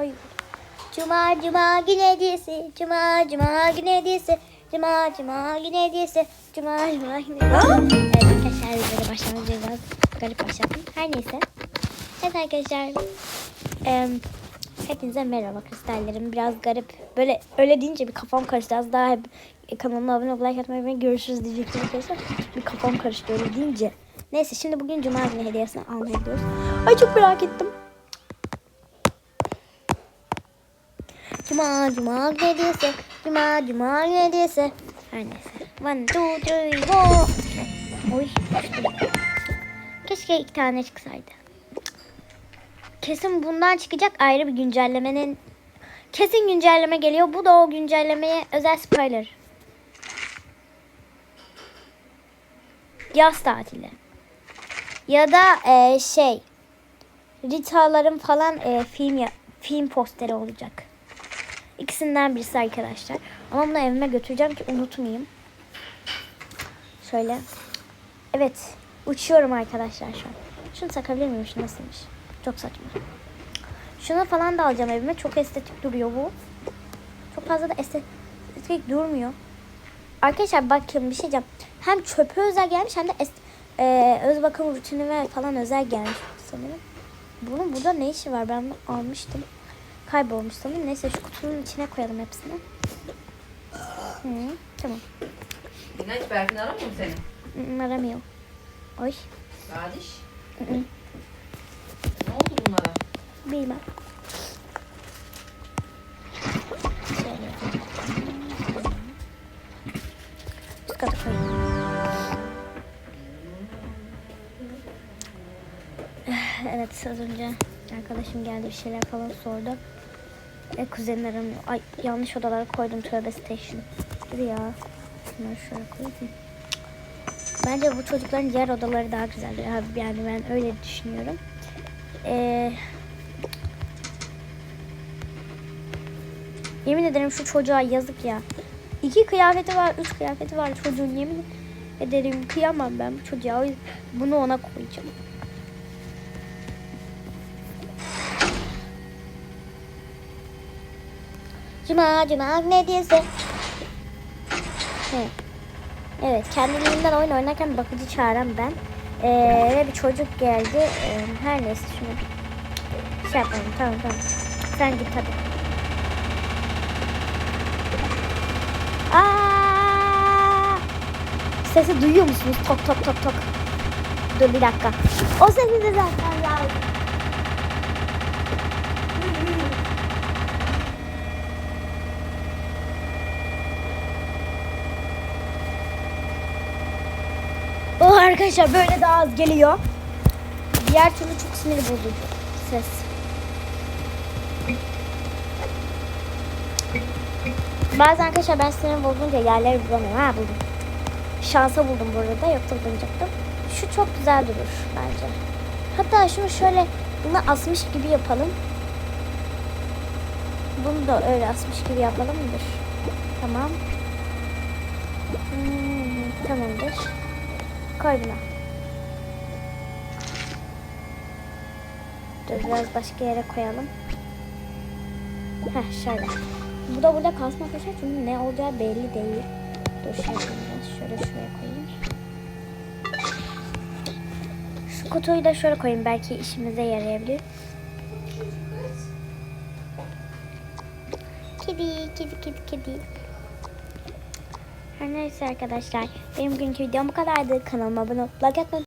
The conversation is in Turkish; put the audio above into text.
Hayır. Cuma cuma günü hediyesi. Cuma cuma günü hediyesi. Cuma cuma günü hediyesi. Cuma cuma günü hediyesi. Evet arkadaşlar videoda başlangıcı biraz garip başladım. Her neyse. Evet arkadaşlar. em, hepinize merhaba kristallerim. Biraz garip. Böyle öyle deyince bir kafam karıştı. Az daha hep kanalıma abone olup like atmayı ve görüşürüz diyecektim arkadaşlar. Bir kafam karıştı öyle deyince. Neyse şimdi bugün cuma günü hediyesini almaya gidiyoruz. Ay çok merak ettim. Cuma cuma hediyesi. Cuma cuma hediyesi. Her neyse. One, two, three, four. Oy. Keşke iki tane çıksaydı. Kesin bundan çıkacak ayrı bir güncellemenin. Kesin güncelleme geliyor. Bu da o güncellemeye özel spoiler. Yaz tatili. Ya da e, şey Rita'ların falan e, film ya, film posteri olacak. İkisinden birisi arkadaşlar. Ama bunu evime götüreceğim ki unutmayayım. Şöyle. Evet. Uçuyorum arkadaşlar şu an. Şunu takabilir miyim? Şu nasılmış? Çok saçma. Şunu falan da alacağım evime. Çok estetik duruyor bu. Çok fazla da estetik durmuyor. Arkadaşlar bakın bir şey diyeceğim. Hem çöpe özel gelmiş hem de e, öz bakım rutinime falan özel gelmiş sanırım. Bunun burada ne işi var? Ben almıştım. Kaybolmuş sanırım. Neyse şu kutunun içine koyalım hepsini. Hı, tamam. İnanç Berfin aramıyor mu seni? Hı, Aramıyor. Oy. Sadiş. Hı hı. Ne oldu bunlara? Bilmem. Şöyle. Üst kata koyayım. Evet az önce arkadaşım geldi bir şeyler falan sordu. E, aramıyor. Ay yanlış odalara koydum tövbe station. Dur ya. Şunları şöyle koyayım. Bence bu çocukların diğer odaları daha. Abi yani ben öyle düşünüyorum. Ee, yemin ederim şu çocuğa yazık ya. İki kıyafeti var, üç kıyafeti var çocuğun yemin ederim. Kıyamam ben bu çocuğa. Bunu ona koyacağım. Cuma cuma diyese. Evet. Evet kendiliğinden oyun oynarken bakıcı çağıran ben. Ee, ve bir çocuk geldi. Ee, her neyse şunu bir şey yapalım. Tamam tamam. Sen git hadi. Aa! Sesi duyuyor musunuz? Tok tok tok tok. Dur bir dakika. O sesi de zaten lazım. O arkadaşlar böyle daha az geliyor. Diğer türlü çok sinir bozucu ses. Bazen arkadaşlar ben sinir bozunca yerleri bulamıyorum. Ha buldum. Şansa buldum bu arada. Yoksa bulacaktım. Şu çok güzel durur bence. Hatta şunu şöyle bunu asmış gibi yapalım. Bunu da öyle asmış gibi yapalım mıdır? Tamam. Hmm, tamamdır. Koy buna. Dur biraz başka yere koyalım. Heh şöyle. Bu da burada kalsın arkadaşlar çünkü ne olacağı belli değil. Dur yapayım biraz. Şöyle şuraya koyayım. Şu kutuyu da şöyle koyayım. Belki işimize yarayabilir. Kedi, kedi, kedi, kedi. Her neyse arkadaşlar. Benim bugünkü videom bu kadardı. Kanalıma abone olup like atmayı